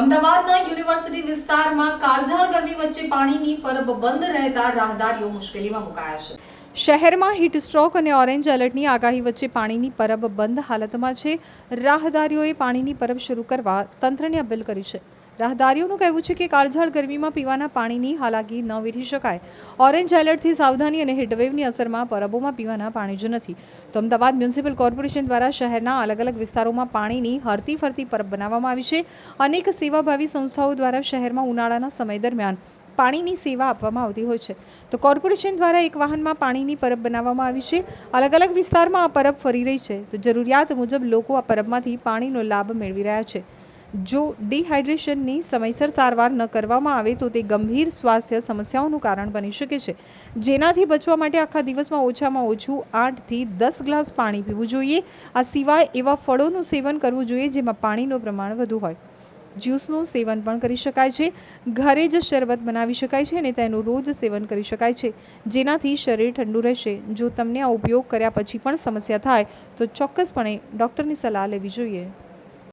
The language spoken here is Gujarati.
અમદાવાદના યુનિવર્સિટી વિસ્તારમાં કાળઝાળ ગરમી વચ્ચે પાણીની પરબ બંધ રહેતા રાહદારીઓ મુશ્કેલીમાં મુકાયા છે. શહેરમાં હીટ સ્ટ્રોક અને ઓરેન્જ એલર્ટની આગાહી વચ્ચે પાણીની પરબ બંધ હાલતમાં છે. રાહદારીઓએ પાણીની પરબ શરૂ કરવા તંત્રને અપીલ કરી છે. રાહદારીઓનું કહેવું છે કે કાળઝાળ ગરમીમાં પીવાના પાણીની હાલાકી ન વેઠી શકાય. ઓરેન્જ એલર્ટથી સાવધાની અને હીટવેવની અસરમાં પરબોમાં પીવાના પાણી જ નથી. તો અમદાવાદ મ્યુનિસિપલ કોર્પોરેશન દ્વારા શહેરના અલગ અલગ વિસ્તારોમાં પાણીની હરતી ફરતી પરબ બનાવવામાં આવી છે. અનેક સેવાભાવી સંસ્થાઓ દ્વારા શહેરમાં ઉનાળાના સમય દરમિયાન પાણીની સેવા આપવામાં આવતી હોય છે. તો કોર્પોરેશન દ્વારા એક વાહનમાં પાણીની પરબ બનાવવામાં આવી છે. અલગ અલગ વિસ્તારમાં આ પરબ ફરી રહી છે. તો જરૂરિયાત મુજબ લોકો આ પરબમાંથી પાણીનો લાભ મેળવી રહ્યા છે. જો ડિહાઇડ્રેશનની સમયસર સારવાર ન કરવામાં આવે તો તે ગંભીર સ્વાસ્થ્ય સમસ્યાઓનું કારણ બની શકે છે. જેનાથી બચવા માટે આખા દિવસમાં ઓછામાં ઓછું આઠથી દસ ગ્લાસ પાણી પીવું જોઈએ. આ સિવાય એવા ફળોનું સેવન કરવું જોઈએ જેમાં પાણીનું પ્રમાણ વધુ હોય. જ્યુસનું સેવન પણ કરી શકાય છે. ઘરે જ શરબત બનાવી શકાય છે અને તેનું રોજ સેવન કરી શકાય છે. જેનાથી શરીર ઠંડુ રહેશે. જો તમને આ ઉપયોગ કર્યા પછી પણ સમસ્યા થાય તો ચોક્કસપણે ડૉક્ટરની સલાહ લેવી જોઈએ.